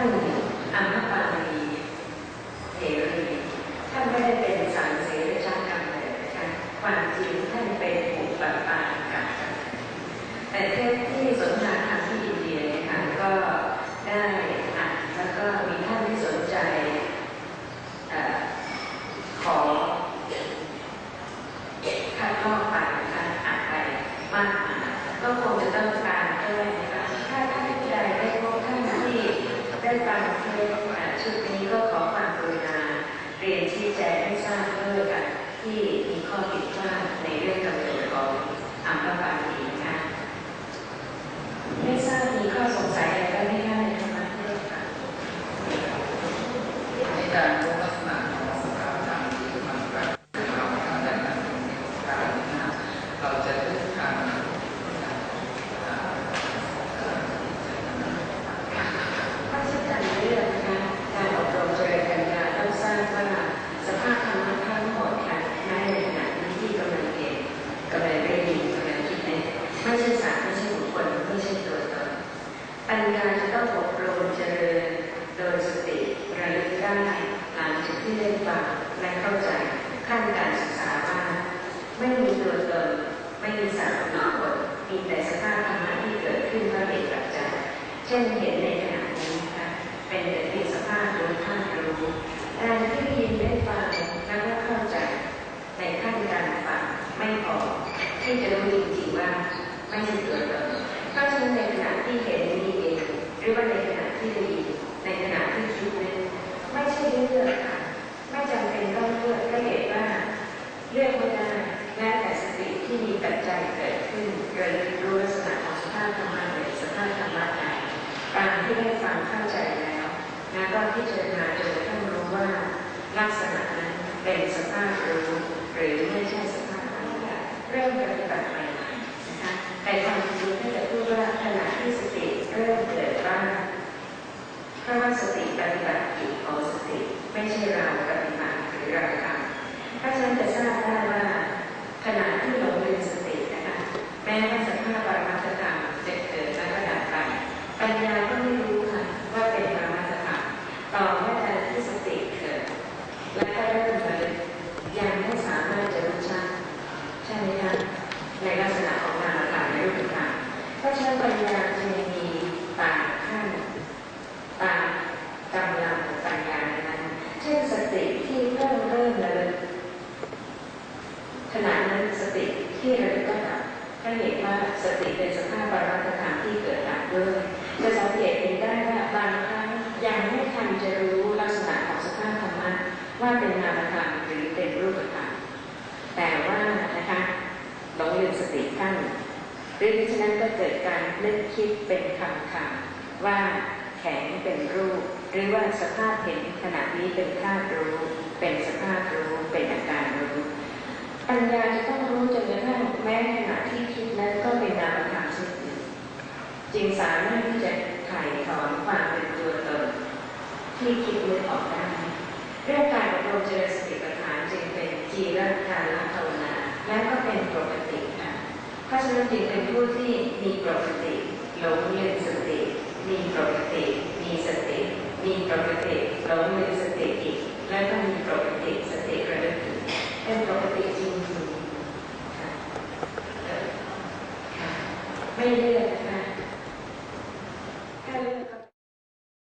านอันนปาลีเสรีท่านไม่ได้เป็นสารเสรีชาติเลยนะะความจริงท่านเป็นอุปปากัแต่เทศที่สนทนาที่อินเดียนะะก็ได้อ่านแล้วก็มีท่านที่สนใจขอคัดลอกไปนะคะอ่านไปมากก็คงจะต้องการเพื่อนะคะ ได้ฟังเทศน์ชุดนี้ก็ขอความกรุณาเรียนชี้แจงให้ทราบเพื่อกันที่มีข้อผิดพลาดในเรื่องกำหนดของอัมพาตนะคะไม่ทราบมีข้อสงสัยอะไรบ้างไหมคะในธรรมะเทศน์ค่ะ ในการรู้ลักษณะของสภาพธรรมที่มันปรากฏเราทำได้การเป็นการนะเราจะเลือกทาง ถ้าเช่นการเลือกนะคะการอบรมเจริญปัญญาต้องทราบว่าสภาพธรรมะทั้งหมดค่ะแม้ในขณะนี้ที่กำลังเห็นกำลังได้ยินกำลังคิดเนี่ยไม่ใช่สัตว์ไม่ใช่บุคคลไม่ใช่ตัวตนปัญญาจะต้องอบรมเจริญโดยสติระลึกได้หลังจากที่ได้ฟัง และเข้าใจขั้นการศึกษาว่าไม่มีตัวตนไม่มีสัตว์บุคคลมีแต่สภาพธรรมะที่เกิดขึ้นเพราะเหตุปัจจัยเช่นเห็นในขณะนี้นะคะเป็นแต่เพียงสภาพรู้ท่านรู้การที่ได้ยินได้ฟังแล้วก็เข้าใจในขั้นการฟังไม่พอที่จะรู้จริงๆว่าไม่ใช่ตัวตนเพราะฉะนั้นในขณะที่เห็นนี้เองหรือว่าในขณะที่ได้ยินในขณะที่คิดนั้นไม่ใช่เลือกค่ะไม่จำเป็นต้องเลือกก็เหตุว่าเลือกไม่ได้แม้แต่สติที่มี ปัจจัยเกิดขึ้นเกิดรู้ลักษณะของสภาพธรรมะในสภาพธรรมะใดการที่ได้ฟังเข้าใจแล้วนะก็พิจารณาจนกระทั่งรู้ว่าลักษณะนั้นเป็นสภาพรู้หรือไม่ใช่สภาพรู้เริ่มปฏิบัติใหม่นะคะแต่ความจริงถ้าจะพูดว่าขณะที่สติเริ่มเกิดบ้างเพราะว่าสติปฏิบัติกิจของสติไม่ใช่เราปฏิบัติหรือเราทำเพราะฉะนั้นจะทราบได้ว่าขณะที่หลงลืมสตินะคะแม้ว่าสภาพปรมัตถธรรมจะเกิดและก็ดับไป ปัญญาก็ไม่รู้ค่ะว่าเป็นปรมัตถธรรมต่อเมื่อทันที่สติเกิดและก็เริ่มเลยยังไม่สามารถจะรู้ชัดใช่ไหมคะในลักษณะของนามธรรมในรูปธรรมเพราะฉะนั้นปัญญาจึงมีต่างขั้นต่างกำลังของปัญญานั้นเช่นสติที่เริ่มเริ่มเลยขณะนั้นสติที่ระลึกก็ดับก็เห็นว่าสติเป็นสภาพปรมัตถธรรมที่เกิดดับด้วย จะสังเกตเห็นได้ว่าบางครั้งยังไม่ทันจะรู้ลักษณะของสภาพธรรมะว่าเป็นนามธรรมหรือเป็นรูปธรรมแต่ว่านะคะหลงลืมสติขั้นหรือฉะนั้นก็เกิดการนึกคิดเป็นคำคำว่าแข็งเป็นรูป หรือว่าสภาพเห็นขณะนี้เป็นธาตุรู้ เป็นสภาพรู้เป็นอาการรู้ ปัญญาจะต้องรู้จนกระทั่งแม้ขณะที่คิดนั้นก็เป็นนามธรรมชนเดียวจึงสามารถ อนความเป็นตัวตนที่คิดนึกออกได้เรื่องการอบรมเจริญสติปัฏฐานจึงเป็นจีรทานภาวนาและก็เป็นปกติค่ะเพราะฉะนั้นจึงเป็นผู้ที่มีปกติหลงลืมสติ มีปกติ มีสติ มีปกติหลงลืมสติอีกและก็มีปกติสติระลึกถึงเป็นปกติจริงๆค่ะเอ่อค่ะไม่เลือก